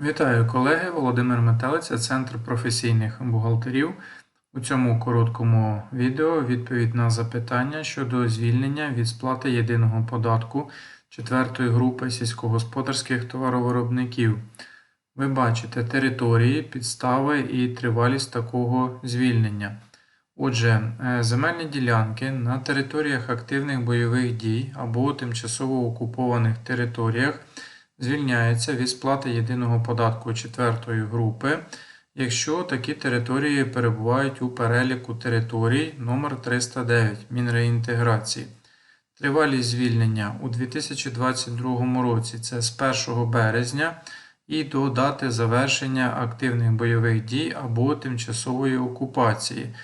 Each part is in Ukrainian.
Вітаю колеги! Володимир Метелиця, Центр професійних бухгалтерів. У цьому короткому відео відповідь на запитання щодо звільнення від сплати єдиного податку четвертої групи сільськогосподарських товаровиробників. Ви бачите території, підстави і тривалість такого звільнення. Отже, е, земельні ділянки на територіях активних бойових дій або тимчасово окупованих територіях звільняється від сплати єдиного податку четвертої групи, якщо такі території перебувають у переліку територій номер 309 Мінреінтеграції. Тривалість звільнення у 2022 році це з 1 березня і до дати завершення активних бойових дій або тимчасової окупації.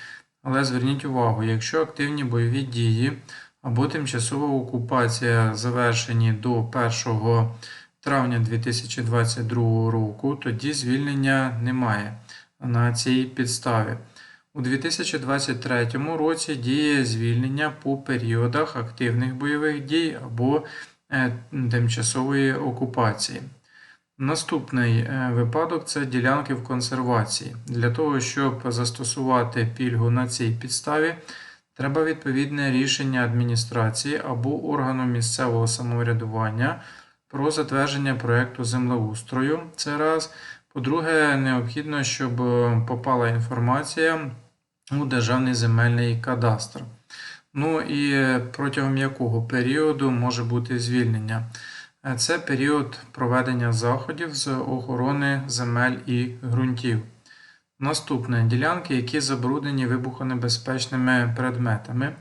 Але зверніть увагу, якщо активні бойові дії або тимчасова окупація завершені до 1 травня 2022 року, тоді звільнення немає на цій підставі. У 2023 році діє звільнення по періодах активних бойових дій або е, тимчасової окупації. Наступний е, випадок це ділянки в консервації. Для того, щоб застосувати пільгу на цій підставі, треба відповідне рішення адміністрації або органу місцевого самоврядування про затвердження проєкту землеустрою. Це раз. По-друге, необхідно, щоб попала інформація у Державний земельний кадастр. Ну і протягом якого періоду може бути звільнення? Це період проведення заходів з охорони земель і ґрунтів. Наступне ділянки, які забруднені вибухонебезпечними предметами.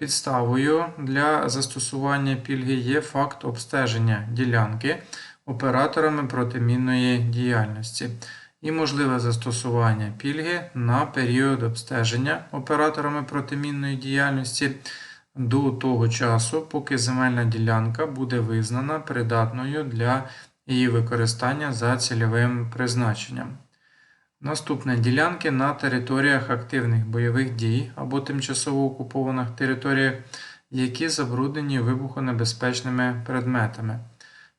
Підставою для застосування пільги є факт обстеження ділянки операторами протимінної діяльності і можливе застосування пільги на період обстеження операторами протимінної діяльності до того часу, поки земельна ділянка буде визнана придатною для її використання за цільовим призначенням. Наступне ділянки на територіях активних бойових дій або тимчасово окупованих територіях, які забруднені вибухонебезпечними предметами.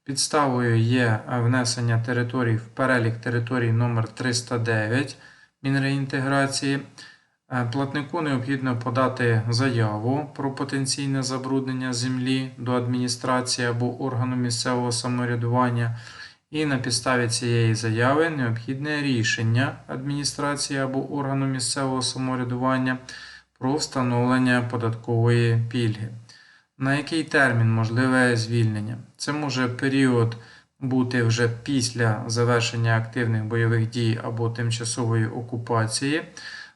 Підставою є внесення територій в перелік територій номер 309 Мінреінтеграції. Е, Платнику необхідно подати заяву про потенційне забруднення землі до адміністрації або органу місцевого самоврядування. І на підставі цієї заяви необхідне рішення адміністрації або органу місцевого самоврядування про встановлення податкової пільги. На який термін можливе звільнення? Це може період бути вже після завершення активних бойових дій або тимчасової окупації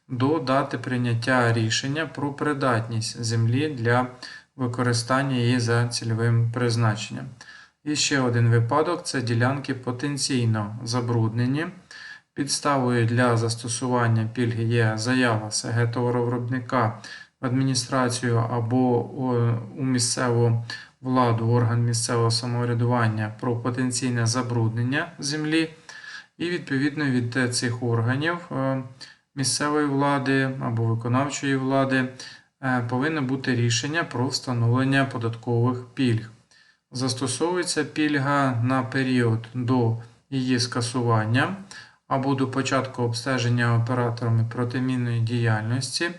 до дати прийняття рішення про придатність землі для використання її за цільовим призначенням. І ще один випадок це ділянки потенційно забруднені. Підставою для застосування пільги є заява СГ товаровиробника в адміністрацію або у місцеву владу, орган місцевого самоврядування про потенційне забруднення землі. І відповідно від цих органів е, місцевої влади або виконавчої влади е, повинно бути рішення про встановлення податкових пільг. Застосовується пільга на період до її скасування або до початку обстеження операторами протимінної діяльності,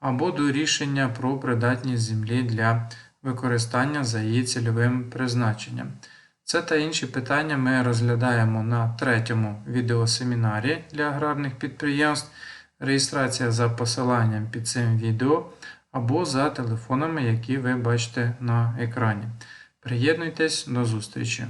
або до рішення про придатність землі для використання за її цільовим призначенням. Це та інші питання ми розглядаємо на третьому відеосемінарі для аграрних підприємств. Реєстрація за посиланням під цим відео або за телефонами, які ви бачите на екрані. Приєднуйтесь до зустрічі!